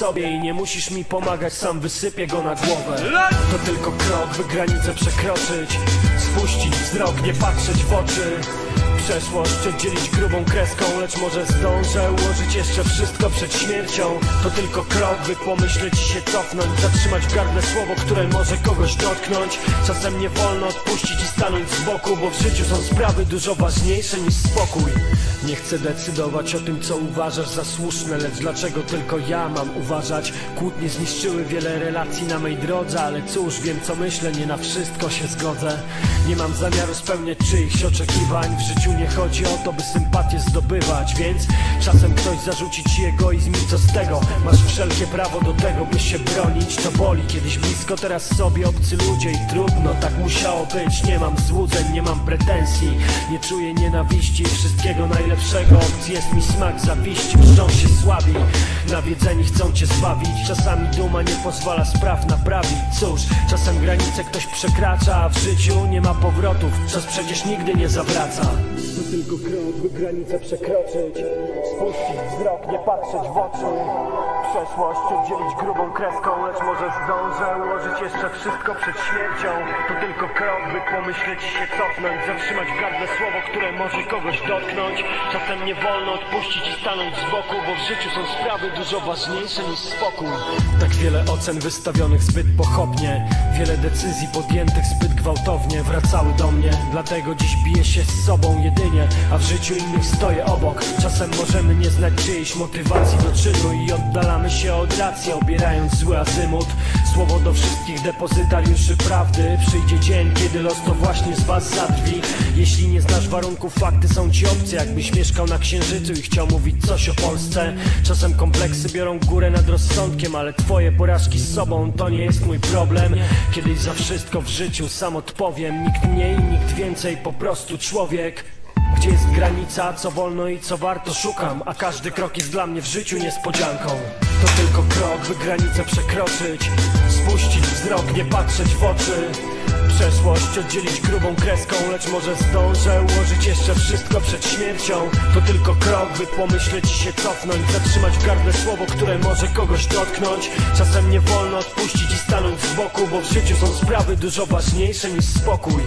sobie i nie musisz mi pomagać, sam wysypię go na głowę. To tylko krok, by granicę przekroczyć Spuścić wzrok, nie patrzeć w oczy Przeszłość oddzielić grubą kreską Lecz może zdążę ułożyć jeszcze wszystko przed śmiercią. To tylko krok, by pomyśleć i się cofnąć Zatrzymać w gardle słowo, które może kogoś dotknąć. Czasem nie wolno odpuścić i stanąć z boku Bo w życiu są sprawy dużo ważniejsze niż spokój. Nie chcę decydować o tym, co uważasz za słuszne Lecz dlaczego tylko ja mam uważać? Kłótnie zniszczyły wiele relacji na mej drodze Ale cóż, wiem co myślę, nie na wszystko się zgodzę. Nie mam zamiaru spełniać czyichś oczekiwań W życiu nie chodzi o to, by sympatię zdobywać Więc czasem ktoś zarzuci ci egoizm i co z tego? Masz wszelkie prawo do tego, by się bronić. To boli kiedyś blisko, teraz sobie obcy ludzie I trudno, tak musiało być. Nie mam złudzeń, nie mam pretensji. Nie czuję nienawiści, wszystkiego najlepszego. Opcji jest mi smak zawiści, czczą się słabi Nawiedzeni chcą cię zbawić. Czasami duma nie pozwala spraw naprawić. Cóż, czasem granice ktoś przekracza A w życiu nie ma powrotów Czas przecież nigdy nie zawraca To tylko krok, by granicę przekroczyć Spuścić wzrok, nie patrzeć w oczy Przeszłość oddzielić grubą kreską Lecz może zdążę ułożyć jeszcze wszystko przed śmiercią. To tylko krok, by pomyśleć się cofnąć Zatrzymać w gardle słowo, które może kogoś dotknąć. Czasem nie wolno odpuścić i stanąć z boku Bo w życiu są sprawy dużo ważniejsze niż spokój. Tak wiele ocen wystawionych zbyt pochopnie Wiele decyzji podjętych zbyt gwałtownie Wracały do mnie, dlatego dziś biję się z sobą jedynie A w życiu innych stoję obok. Czasem możemy nie znać czyjejś motywacji do czynu I oddalamy się od racji, obierając zły azymut. Słowo do wszystkich depozytariuszy prawdy. Przyjdzie dzień, kiedy los to właśnie z was zadrwi. Jeśli nie znasz warunków, fakty są ci obce. Jakbyś mieszkał na księżycu i chciał mówić coś o Polsce. Czasem kompleksy biorą górę nad rozsądkiem Ale twoje porażki z sobą to nie jest mój problem. Kiedyś za wszystko w życiu sam odpowiem. Nikt mniej, nikt więcej, po prostu człowiek gdzie jest granica, co wolno i co warto szukam. A każdy krok jest dla mnie w życiu niespodzianką. To tylko krok, by granicę przekroczyć. Spuścić wzrok, nie patrzeć w oczy. Przeszłość oddzielić grubą kreską Lecz może zdążę ułożyć jeszcze wszystko przed śmiercią. To tylko krok, by pomyśleć i się cofnąć. Zatrzymać w gardle słowo, które może kogoś dotknąć. Czasem nie wolno odpuścić i stanąć z boku Bo w życiu są sprawy dużo ważniejsze niż spokój